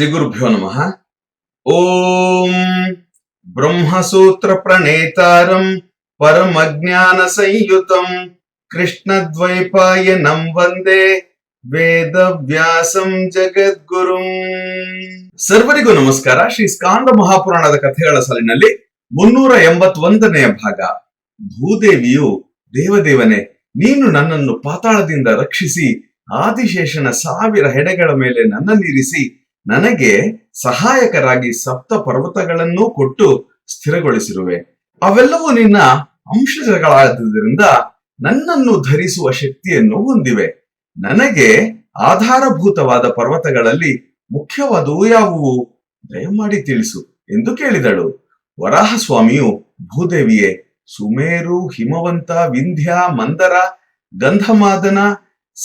ಶ್ರೀ ಗುರುಭ್ಯೋ ನಮಃ. ಓಂ ಬ್ರಹ್ಮಸೂತ್ರ ಪ್ರಣೇತಾರಂ ಪರಮಜ್ಞಾನ ಸಂಯುತಂ ಕೃಷ್ಣದ್ವೈಪಾಯನಂ ವಂದೇ ವೇದ ವ್ಯಾಸಂ ಜಗದ್ಗುರುಂ. ಸರ್ವರಿಗೂ ನಮಸ್ಕಾರ. ಶ್ರೀ ಸ್ಕಾಂದ ಮಹಾಪುರಾಣದ ಕಥೆಗಳ ಸಾಲಿನಲ್ಲಿ ಮುನ್ನೂರ ಎಂಬತ್ತೊಂದನೆಯ ಭಾಗ. ಭೂದೇವಿಯು, ದೇವದೇವನೇ, ನೀನು ನನ್ನನ್ನು ಪಾತಾಳದಿಂದ ರಕ್ಷಿಸಿ, ಆದಿಶೇಷನ ಸಾವಿರ ಹೆಡೆಗಳ ಮೇಲೆ ನನ್ನನ್ನಿರಿಸಿ ನನಗೆ ಸಹಾಯಕರಾಗಿ ಸಪ್ತ ಪರ್ವತಗಳನ್ನೂ ಕೊಟ್ಟು ಸ್ಥಿರಗೊಳಿಸಿರುವೆ. ಅವೆಲ್ಲವೂ ನಿನ್ನ ಅಂಶಗಳಾದ್ದರಿಂದ ನನ್ನನ್ನು ಧರಿಸುವ ಶಕ್ತಿಯನ್ನು ಹೊಂದಿವೆ. ನನಗೆ ಆಧಾರಭೂತವಾದ ಪರ್ವತಗಳಲ್ಲಿ ಮುಖ್ಯವಾದವು ಯಾವುವು? ದಯಮಾಡಿ ತಿಳಿಸು ಎಂದು ಕೇಳಿದಳು. ವರಾಹ ಸ್ವಾಮಿಯು ಭೂದೇವಿಯೇ, ಸುಮೇರು, ಹಿಮವಂತ, ವಿಂಧ್ಯ, ಮಂದರ, ಗಂಧಮಾದನ,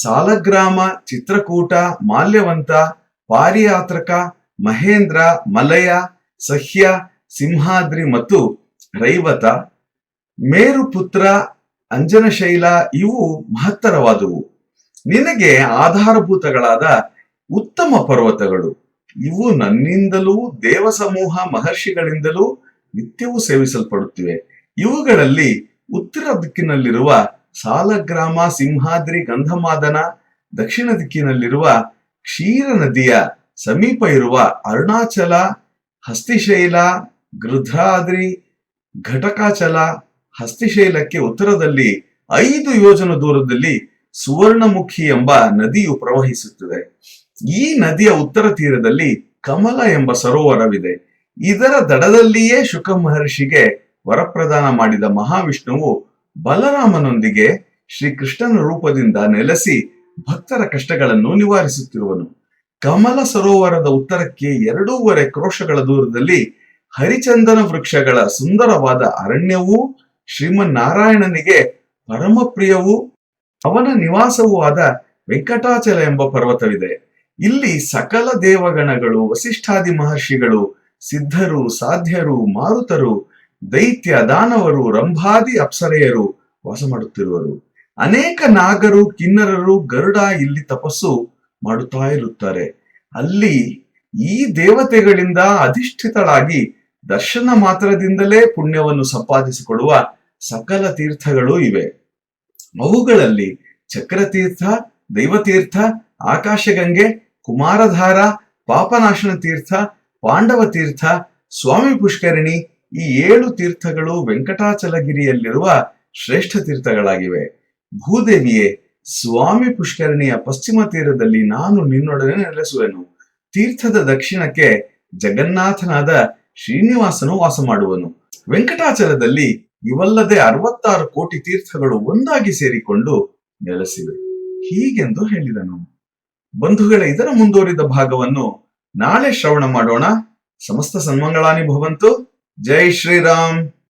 ಸಾಲಗ್ರಾಮ, ಚಿತ್ರಕೂಟ, ಮಾಲ್ಯವಂತ ಪಾರಿಯಾತ್ರಕ ಮಹೇಂದ್ರ, ಮಲಯ, ಸಹ್ಯ, ಸಿಂಹಾದ್ರಿ ಮತ್ತು ರೈವತ, ಮೇರುಪುತ್ರ, ಅಂಜನಶೈಲ ಇವು ಮಹತ್ತರವಾದವು. ನಿನಗೆ ಆಧಾರಭೂತಗಳಾದ ಉತ್ತಮ ಪರ್ವತಗಳು. ಇವು ನನ್ನಿಂದಲೂ ದೇವಸಮೂಹ ಮಹರ್ಷಿಗಳಿಂದಲೂ ನಿತ್ಯವೂ ಸೇವಿಸಲ್ಪಡುತ್ತಿವೆ. ಇವುಗಳಲ್ಲಿ ಉತ್ತರ ದಿಕ್ಕಿನಲ್ಲಿರುವ ಸಾಲಗ್ರಾಮ, ಸಿಂಹಾದ್ರಿ, ಗಂಧಮಾದನ, ದಕ್ಷಿಣ ದಿಕ್ಕಿನಲ್ಲಿರುವ ಕ್ಷೀರ ನದಿಯ ಸಮೀಪ ಇರುವ ಅರುಣಾಚಲ, ಹಸ್ತಿಶೈಲ, ಗೃಧ್ರಾದ್ರಿ, ಘಟಕಾಚಲ ಹಸ್ತಿಶೈಲಕ್ಕೆ ಉತ್ತರದಲ್ಲಿ ಐದು ಯೋಜನ ದೂರದಲ್ಲಿ ಸುವರ್ಣಮುಖಿ ಎಂಬ ನದಿಯು ಪ್ರವಹಿಸುತ್ತದೆ. ಈ ನದಿಯ ಉತ್ತರ ತೀರದಲ್ಲಿ ಕಮಲ ಎಂಬ ಸರೋವರವಿದೆ. ಇದರ ದಡದಲ್ಲಿಯೇ ಶುಕ ಮಹರ್ಷಿಗೆ ವರಪ್ರದಾನ ಮಾಡಿದ ಮಹಾವಿಷ್ಣುವು ಬಲರಾಮನೊಂದಿಗೆ ಶ್ರೀಕೃಷ್ಣನ ರೂಪದಿಂದ ನೆಲೆಸಿ ಭಕ್ತರ ಕಷ್ಟಗಳನ್ನು ನಿವಾರಿಸುತ್ತಿರುವನು. ಕಮಲ ಸರೋವರದ ಉತ್ತರಕ್ಕೆ ಎರಡೂವರೆ ಕ್ರೋಶಗಳ ದೂರದಲ್ಲಿ ಹರಿಚಂದನ ವೃಕ್ಷಗಳ ಸುಂದರವಾದ ಅರಣ್ಯವೂ, ಶ್ರೀಮನ್ನಾರಾಯಣನಿಗೆ ಪರಮಪ್ರಿಯವೂ, ಅವನ ನಿವಾಸವೂ ಆದ ವೆಂಕಟಾಚಲ ಎಂಬ ಪರ್ವತವಿದೆ. ಇಲ್ಲಿ ಸಕಲ ದೇವಗಣಗಳು, ವಸಿಷ್ಠಾದಿ ಮಹರ್ಷಿಗಳು, ಸಿದ್ಧರು, ಸಾಧ್ಯರು, ಮಾರುತರು, ದೈತ್ಯ, ದಾನವರು, ರಂಭಾದಿ, ಅಪ್ಸರೆಯರು ವಾಸ ಮಾಡುತ್ತಿರುವರು. ಅನೇಕ ನಾಗರು, ಕಿನ್ನರರು ಗರುಡ ಇಲ್ಲಿ ತಪಸ್ಸು ಮಾಡುತ್ತಾ ಇರುತ್ತಾರೆ. ಅಲ್ಲಿ ಈ ದೇವತೆಗಳಿಂದ ಅಧಿಷ್ಠಿತಳಾಗಿ ದರ್ಶನ ಮಾತ್ರದಿಂದಲೇ ಪುಣ್ಯವನ್ನು ಸಂಪಾದಿಸಿಕೊಡುವ ಸಕಲ ತೀರ್ಥಗಳು ಇವೆ. ಅವುಗಳಲ್ಲಿ ಚಕ್ರತೀರ್ಥ, ದೈವತೀರ್ಥ, ಆಕಾಶಗಂಗೆ, ಕುಮಾರಧಾರ, ಪಾಪನಾಶನ ತೀರ್ಥ, ಪಾಂಡವ ತೀರ್ಥ, ಸ್ವಾಮಿ ಪುಷ್ಕರಣಿ ಈ ಏಳು ತೀರ್ಥಗಳು ವೆಂಕಟಾಚಲಗಿರಿಯಲ್ಲಿರುವ ಶ್ರೇಷ್ಠ ತೀರ್ಥಗಳಾಗಿವೆ. ಭೂದೇವಿಯೇ, ಸ್ವಾಮಿ ಪುಷ್ಕರಣಿಯ ಪಶ್ಚಿಮ ತೀರದಲ್ಲಿ ನಾನು ನಿನ್ನೊಡನೆ ನೆಲೆಸುವೆನು. ತೀರ್ಥದ ದಕ್ಷಿಣಕ್ಕೆ ಜಗನ್ನಾಥನಾದ ಶ್ರೀನಿವಾಸನು ವಾಸ ಮಾಡುವನು. ವೆಂಕಟಾಚಲದಲ್ಲಿ ಇವಲ್ಲದೆ ಅರವತ್ತಾರು ಕೋಟಿ ತೀರ್ಥಗಳು ಒಂದಾಗಿ ಸೇರಿಕೊಂಡು ನೆಲೆಸಿವೆ. ಹೀಗೆಂದು ಹೇಳಿದನು. ಬಂಧುಗಳ ಇದರ ಮುಂದುವರಿದ ಭಾಗವನ್ನು ನಾಳೆ ಶ್ರವಣ ಮಾಡೋಣ. ಸಮಸ್ತ ಸನ್ಮಂಗಳಾನಿ ಭವಂತು. ಜೈ ಶ್ರೀರಾಮ್.